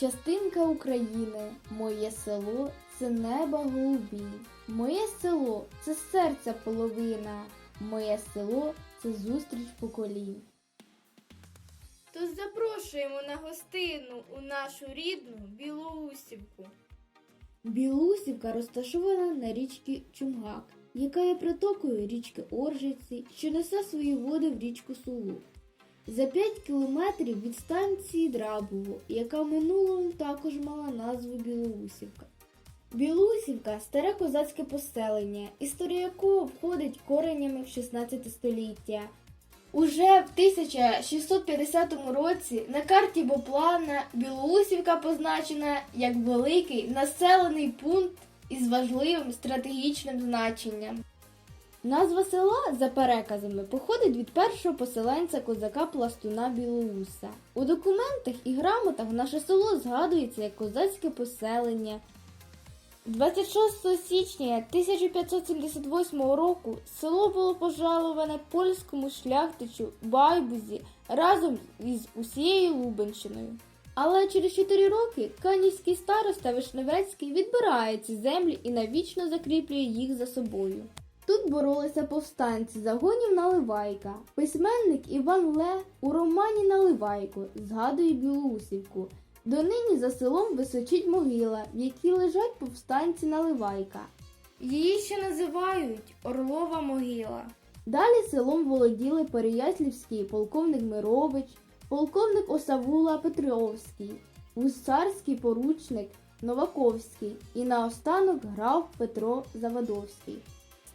частинка України, моє село це небо голубі. Моє село це серця половина, моє село це зустріч поколінь. То запрошуємо на гостину у нашу рідну Білоусівку. Білусівка розташована на річці Чумгак, яка є притокою річки Оржиці, що несе свої води в річку Сулу. За 5 кілометрів від станції Драбово, яка минулому також мала назву Білоусівка. Білусівка старе козацьке поселення, історія якого входить коренями в 16 століття. Уже в 1650 році на карті Боплана Білоусівка позначена як великий населений пункт із важливим стратегічним значенням. Назва села, за переказами, походить від першого поселенця козака Пластуна Білоуса. У документах і грамотах наше село згадується як козацьке поселення. 26 січня 1578 року село було пожаловане польському шляхтичу Байбузі разом із усією Лубенщиною. Але через 4 роки канівський староста Вишневецький відбирає ці землі і навічно закріплює їх за собою. Тут боролися повстанці загонів Наливайка. Письменник Іван Ле у романі Наливайко згадує Білоусівку. Донині за селом височить могила, в якій лежать повстанці Наливайка. Її ще називають Орлова могила. Далі селом володіли Переяслівський полковник Мирович, полковник Осавула Петровський, гусарський поручник Новаковський і наостанок граф Петро Завадовський.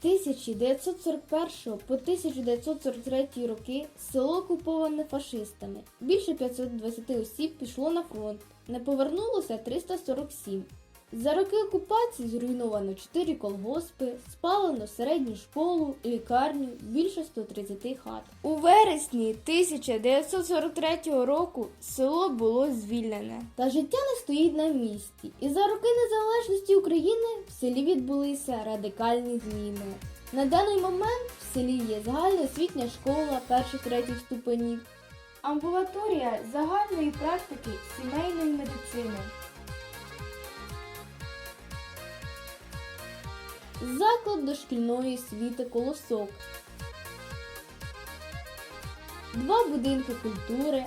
З 1941 по 1943 роки село окуповане фашистами. Більше 520 осіб пішло на фронт. Не повернулося 347. За роки окупації зруйновано 4 колгоспи, спалено середню школу, лікарню, більше 130 хат. У вересні 1943 року село було звільнене. Та життя не стоїть на місці, і за роки незалежності України в селі відбулися радикальні зміни. На даний момент в селі є загальноосвітня школа перших третіх ступенів, Амбулаторія загальної практики сімейної медицини. Заклад дошкільної освіти колосок, два будинки культури,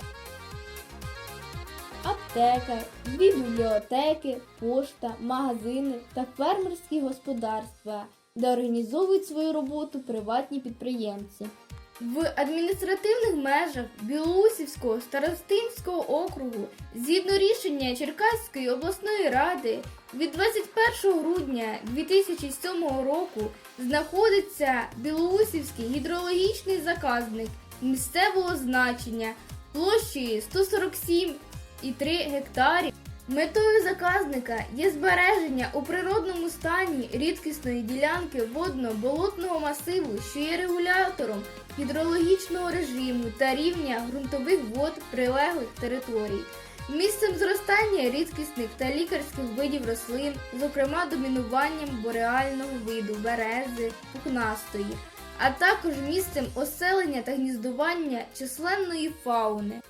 аптека, дві бібліотеки, пошта, магазини та фермерські господарства, де організовують свою роботу приватні підприємці. В адміністративних межах Білоусівського старостинського округу згідно рішення Черкаської обласної ради від 21 грудня 2007 року знаходиться Білоусівський гідрологічний заказник місцевого значення площею 147,3 гектарів. Метою заказника є збереження у природному стані рідкісної ділянки водно-болотного масиву, що є регулятором гідрологічного режиму та рівня ґрунтових вод прилеглих територій, місцем зростання рідкісних та лікарських видів рослин, зокрема домінуванням бореального виду берези пухнастої, а також місцем оселення та гніздування численної фауни.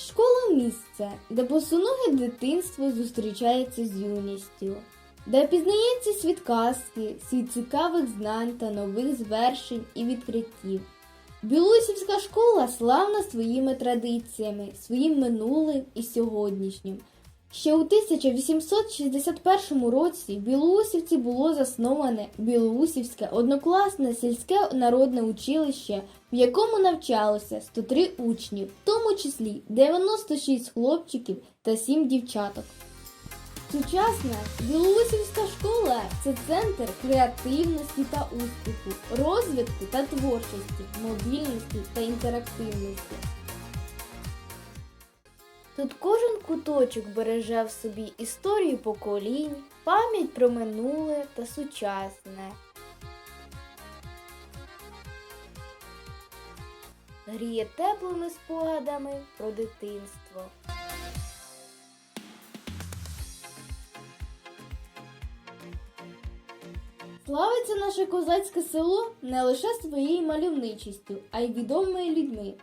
Школа місце, де босоноге дитинство зустрічається з юністю, де пізнається світ казки, світ цікавих знань та нових звершень і відкриттів. Білусівська школа славна своїми традиціями, своїм минулим і сьогоднішнім. Ще у 1861 році в Білоусівці було засноване Білоусівське однокласне сільське народне училище, в якому навчалося 103 учні, в тому числі 96 хлопчиків та 7 дівчаток. Сучасна Білоусівська школа це центр креативності та успіху, розвитку та творчості, мобільності та інтерактивності. Тут кожен куточок береже в собі історію поколінь, пам'ять про минуле та сучасне. Гріє теплими спогадами про дитинство. Славиться наше козацьке село не лише своєю мальовничістю, а й відомими людьми.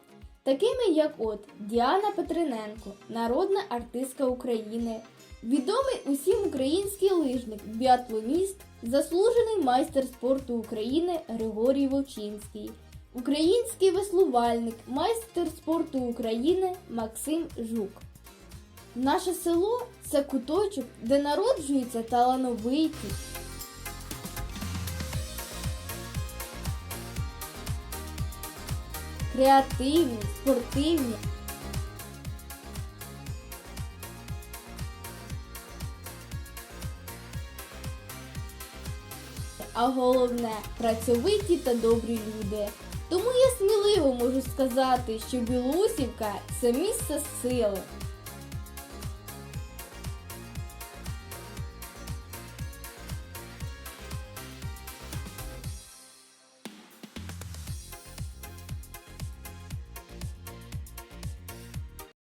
Такими як от Діана Петриненко, народна артистка України, відомий усім український лижник, біатлоніст, заслужений майстер спорту України Григорій Вовчинський, український веслувальник, майстер спорту України Максим Жук. Наше село це куточок, де народжуються талановиті. Креативні, спортивні. А головне працьовиті та добрі люди. Тому я сміливо можу сказати, що Білусівка це місце сили.